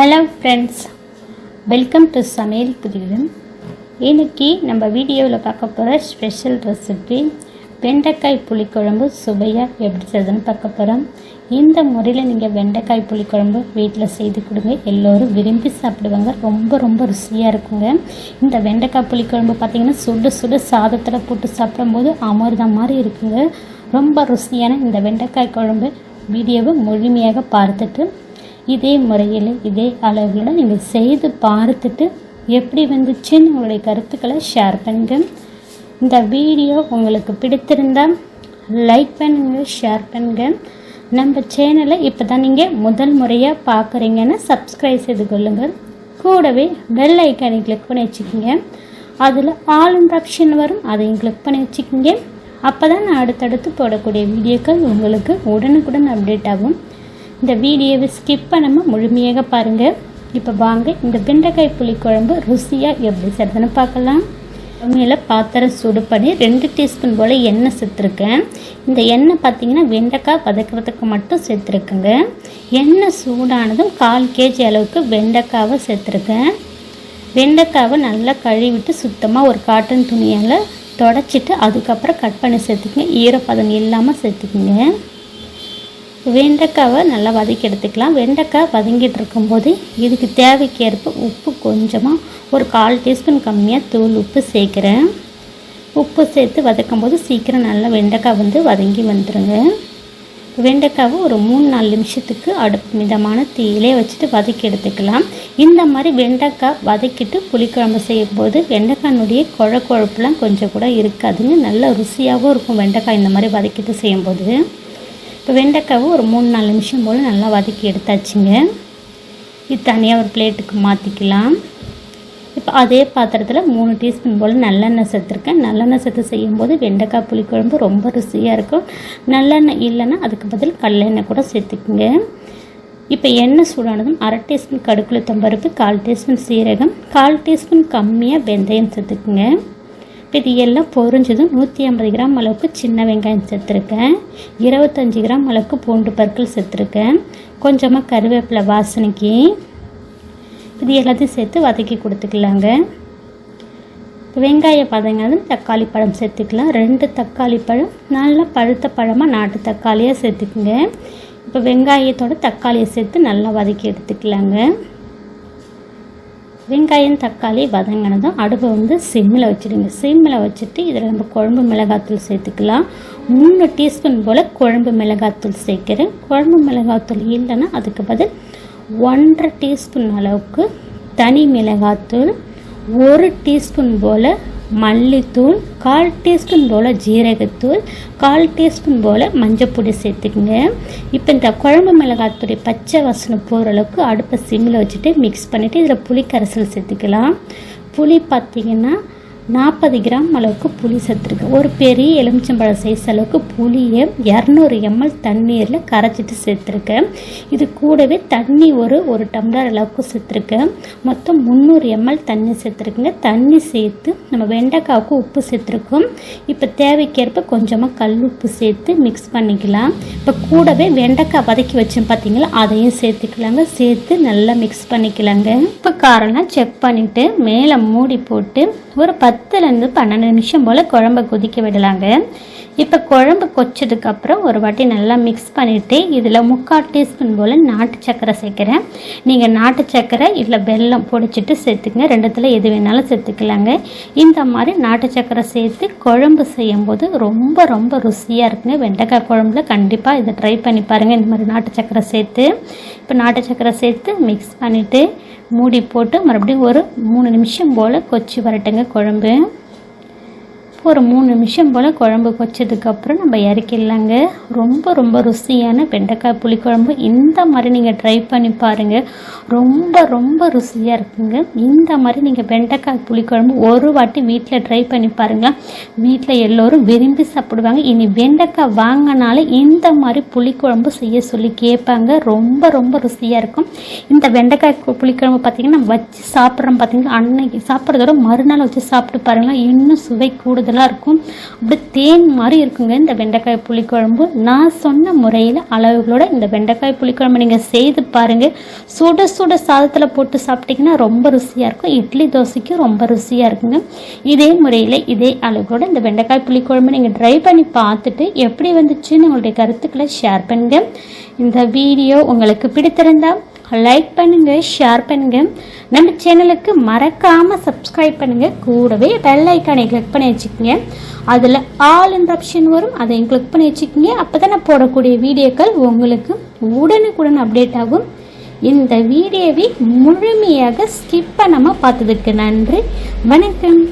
Hello friends welcome to சமையல் புதிவிதம் இன்னைக்கு நம்ம வீடியோவில் பார்க்க போகிற ஸ்பெஷல் ரெசிபி வெண்டைக்காய் புளிக்குழம்பு சுவையாக எப்படி செய்யுதுன்னு பார்க்க போகிறோம். இந்த முறையில் நீங்கள் வெண்டைக்காய் புளிக்குழம்பு வீட்டில் செய்து கொடுங்க. எல்லோரும் விரும்பி சாப்பிடுவாங்க. ரொம்ப ரொம்ப ருசியாக இருக்குங்க. இந்த வெண்டைக்காய் புளிக்குழம்பு பார்த்திங்கன்னா சுடு சுடு சாதத்தில் போட்டு சாப்பிடும்போது அமிர்தம் மாதிரி இருக்குங்க. ரொம்ப ருசியான இந்த வெண்டைக்காய் குழம்பு வீடியோவை முழுமையாக பார்த்துட்டு இதே முறையில் இதே அளவில் நீங்கள் செய்து பார்த்துட்டு எப்படி வந்துச்சுன்னு உங்களுடைய கருத்துக்களை ஷேர் பண்ணுங்க. இந்த வீடியோ உங்களுக்கு பிடித்திருந்தால் லைக் பண்ணுங்க ஷேர் பண்ணுங்க. நம்ம சேனலை இப்போ தான் நீங்கள் முதல் முறையாக பார்க்குறீங்கன்னு சப்ஸ்கிரைப் செய்து கொள்ளுங்கள் கூடவே பெல் ஐக்கானை கிளிக் பண்ணி வச்சுக்கோங்க. அதில் ஆல் ஆப்ஷன் வரும் அதையும் கிளிக் பண்ணி வச்சுக்கோங்க. அப்போ தான் நான் அடுத்தடுத்து போடக்கூடிய வீடியோக்கள் உங்களுக்கு உடனுக்குடன் அப்டேட் ஆகும். இந்த வீடியோவை ஸ்கிப் பண்ணாமல் முழுமையாக பாருங்கள் இப்போ வாங்க இந்த வெண்டைக்காய் புளிக்குழம்பு ருசியாக எப்படி செய்றதுன்னு பார்க்கலாம். உண்மையில் பாத்திரம் சுடு பண்ணி ரெண்டு டீஸ்பூன் போல் எண்ணெய் சேர்த்துருக்கேன். இந்த எண்ணெய் பார்த்தீங்கன்னா வெண்டைக்காய் வதக்கிறதுக்கு மட்டும் சேர்த்துருக்குங்க. எண்ணெய் சூடானதும் கால் கேஜி அளவுக்கு வெண்டைக்காவை சேர்த்துருக்கேன். வெண்டைக்காவை நல்லா கழுவிட்டு சுத்தமாக ஒரு காட்டன் துணியால் தொடச்சிட்டு அதுக்கப்புறம் கட் பண்ணி சேர்த்துக்குங்க. ஈரப்பதம் இல்லாமல் சேர்த்துக்குங்க. வெண்டைக்காவை நல்லா வதக்கி எடுத்துக்கலாம். வெண்டைக்காய் வதங்கிட்டு இருக்கும்போது இதுக்கு தேவைக்கேற்ப உப்பு கொஞ்சமாக ஒரு கால் டீஸ்பூன் கம்மியாக தூள் உப்பு சேர்க்குறேன். உப்பு சேர்த்து வதக்கும் போது சீக்கிரம் நல்லா வெண்டைக்காய் வந்து வதங்கி வந்துடுங்க வெண்டைக்காவை ஒரு மூணு நாலு நிமிஷத்துக்கு அடுப்பு மிதமான தீயிலே வச்சுட்டு வதக்கி எடுத்துக்கலாம். இந்த மாதிரி வெண்டைக்காய் வதக்கிட்டு புளிக்குழம்பு செய்யும்போது வெண்டைக்காயினுடைய குழ குழப்புலாம் கொஞ்சம் கூட இருக்காதுங்க. நல்ல ருசியாகவும் இருக்கும் வெண்டைக்காய் இந்த மாதிரி வதக்கிட்டு செய்யும்போது. இப்போ வெண்டைக்காவை ஒரு மூணு நாலு நிமிஷம் போல் நல்லா வதக்கி எடுத்தாச்சுங்க. இது தனியாக ஒரு பிளேட்டுக்கு மாற்றிக்கலாம் இப்போ அதே பாத்திரத்தில் மூணு டீஸ்பூன் போல் நல்லெண்ணெய் சேர்த்துருக்கேன். நல்லெண்ணெய் சேர்த்து செய்யும்போது வெண்டைக்காய் புளிக்குழம்பு ரொம்ப ருசியாக இருக்கும். நல்லெண்ணெய் இல்லைன்னா அதுக்கு பதில் கடலெண்ணெய் கூட சேர்த்துக்குங்க. இப்போ எண்ணெய் சூடானதும் அரை டீஸ்பூன் கடுக்குளுத்தம்பருப்பு கால் டீஸ்பூன் சீரகம் கால் டீஸ்பூன் கம்மியாக வெந்தயம் சேர்த்துக்குங்க. இது எல்லாம் பொரிஞ்சதும் நூற்றி ஐம்பது கிராம் அளவுக்கு சின்ன வெங்காயம் சேர்த்துருக்கேன். இருபத்தஞ்சி கிராம் அளவுக்கு பூண்டு பற்கள் சேர்த்துருக்கேன். கொஞ்சமாக கருவேப்பிலை வாசனைக்கு இது எல்லாத்தையும் சேர்த்து வதக்கி கொடுத்துக்கலாங்க. வெங்காயம் பார்த்தீங்கன்னா தக்காளி பழம் சேர்த்துக்கலாம். ரெண்டு தக்காளி பழம் நல்லா பழுத்த பழமாக நாட்டு தக்காளியாக சேர்த்துக்குங்க. இப்போ வெங்காயத்தோட தக்காளியை சேர்த்து நல்லா வதக்கி எடுத்துக்கலாங்க. வெங்காயம் தக்காளி வதங்கினதும் அடுப்பை வந்து சிம்மில் வச்சுடுங்க. சிம்மில் வச்சுட்டு இதில் நம்ம குழம்பு மிளகாத்தூள் சேர்த்துக்கலாம். மூணு டீஸ்பூன் போல் குழம்பு மிளகாத்தூள் சேர்க்குறேன். குழம்பு மிளகாத்தூள் இல்லைன்னா அதுக்கு பதில் ஒன்றரை டீஸ்பூன் அளவுக்கு தனி மிளகாத்தூள் ஒரு டீஸ்பூன் போல் மல்லித்தூள் கால் டீஸ்பூன் போல் ஜீரகத்தூள் கால் டீஸ்பூன் போல் மஞ்சப்பொடி சேர்த்துக்குங்க. இப்போ இந்த குழம்பு மிளகாத்தூளை பச்சை வாசனை போகிற அளவுக்கு அடுப்பை சிம்மில் வச்சுட்டு மிக்ஸ் பண்ணிவிட்டு இதில் புளி கரைசல் சேர்த்துக்கலாம். புளி பார்த்திங்கன்னா நாற்பது கிராம் அளவுக்கு புளி சேர்த்துருக்கு ஒரு பெரிய எலுமிச்சம்பழம் சைஸ் அளவுக்கு புளியை இரநூறு எம்எல் தண்ணீரில் கரைச்சிட்டு சேர்த்துருக்கேன் இது கூடவே தண்ணி ஒரு ஒரு டம்ளர் அளவுக்கு சேர்த்துருக்கேன் மொத்தம் முந்நூறு எம்எல் தண்ணி சேர்த்துருக்குங்க. தண்ணி சேர்த்து நம்ம வெண்டைக்காவுக்கு உப்பு சேர்த்துருக்கோம். இப்போ தேவைக்கேற்ப கொஞ்சமாக கல் உப்பு சேர்த்து மிக்ஸ் பண்ணிக்கலாம். இப்போ கூடவே வெண்டைக்காய் வதக்கி வச்சோம் பார்த்தீங்களா அதையும் சேர்த்துக்கலாங்க. சேர்த்து நல்லா மிக்ஸ் பண்ணிக்கலாங்க. இப்போ காரெல்லாம் செக் பண்ணிவிட்டு மேலே மூடி போட்டு ஒரு பத்து பத்துலேருந்து பன்னெண்டு நிமிஷம் போல் குழம்ப கொதிக்க விடலாங்க. இப்போ குழம்பு கொச்சதுக்கப்புறம் ஒரு வாட்டி நல்லா மிக்ஸ் பண்ணிவிட்டு இதில் முக்கால் டீஸ்பூன் போல் நாட்டு சக்கரை சேர்க்குறேன். நீங்கள் நாட்டு சக்கரை இதில் வெல்லம் பொடிச்சிட்டு சேர்த்துங்க ரெண்டுத்தில் எது வேணாலும் சேர்த்துக்கலாங்க. இந்த மாதிரி நாட்டு சக்கரை சேர்த்து குழம்பு செய்யும்போது ரொம்ப ரொம்ப ருசியாக இருக்குங்க. வெண்டைக்காய் குழம்புல கண்டிப்பாக இதை ட்ரை பண்ணி பாருங்கள் இந்த மாதிரி நாட்டு சக்கரை சேர்த்து. இப்போ நாட்டு சக்கரை சேர்த்து மிக்ஸ் பண்ணிவிட்டு மூடி போட்டு மறுபடியும் ஒரு மூணு நிமிஷம் போல் கொச்சி வரட்டுங்க குழம்பு. ஒரு மூணு நிமிஷம் போல் குழம்பு கொச்சதுக்கப்புறம் நம்ம இறக்கிடலாங்க. ரொம்ப ரொம்ப ருசியான வெண்டைக்காய் புளிக்குழம்பு இந்த மாதிரி நீங்கள் ட்ரை பண்ணி பாருங்கள் ரொம்ப ரொம்ப ருசியாக இருக்குங்க. இந்த மாதிரி நீங்கள் வெண்டைக்காய் புளிக்குழம்பு ஒரு வாட்டி வீட்டில் ட்ரை பண்ணி பாருங்களா வீட்டில் எல்லோரும் விரும்பி சாப்பிடுவாங்க. இனி வெண்டைக்காய் வாங்கினாலே இந்த மாதிரி புளிக்குழம்பு செய்ய சொல்லி கேட்பாங்க. ரொம்ப ரொம்ப ருசியாக இருக்கும். இந்த வெண்டைக்காய் புளிக்குழம்பு பார்த்திங்கன்னா வச்சு சாப்பிட்றோம் பார்த்தீங்கன்னா அன்னைக்கு சாப்பிட்றதோட மறுநாள் வச்சு சாப்பிட்டு பாருங்களா இன்னும் சுவை கூடுதல் கூடுதலாக இருக்கும். அப்படி தேன் மாதிரி இருக்குங்க இந்த வெண்டைக்காய் புளிக்குழம்பு. நான் சொன்ன முறையில் அளவுகளோட இந்த வெண்டைக்காய் புளிக்குழம்பு நீங்கள் செய்து பாருங்கள் சுட சுட சாதத்தில் போட்டு சாப்பிட்டிங்கன்னா ரொம்ப ருசியாக இருக்கும். இட்லி தோசைக்கும் ரொம்ப ருசியாக இருக்குங்க. இதே முறையில் இதே அளவுகளோட இந்த வெண்டைக்காய் புளிக்குழம்பு நீங்கள் ட்ரை பண்ணி பார்த்துட்டு எப்படி வந்துச்சுன்னு உங்களுடைய கருத்துக்களை ஷேர் பண்ணுங்கள் இந்த வீடியோ உங்களுக்கு பிடித்திருந்தால் லைக் பண்ணுங்கள் ஷேர் பண்ணுங்கள் நம்ம சேனலுக்கு மறக்காமல் சப்ஸ்கிரைப் பண்ணுங்கள் கூடவே பெல் ஐக்கானை கிளிக் பண்ணி வச்சுக்கோங்க. அதில் ஆல் என்ற ஆப்ஷன் வரும். அதையும் கிளிக் பண்ணி வச்சுக்கோங்க. அப்போ தான் நான் போடக்கூடிய வீடியோக்கள் உங்களுக்கு உடனுக்குடன் அப்டேட் ஆகும். இந்த வீடியோவை முழுமையாக ஸ்கிப் பண்ணாமல் பார்த்ததுக்கு நன்றி. வணக்கம்.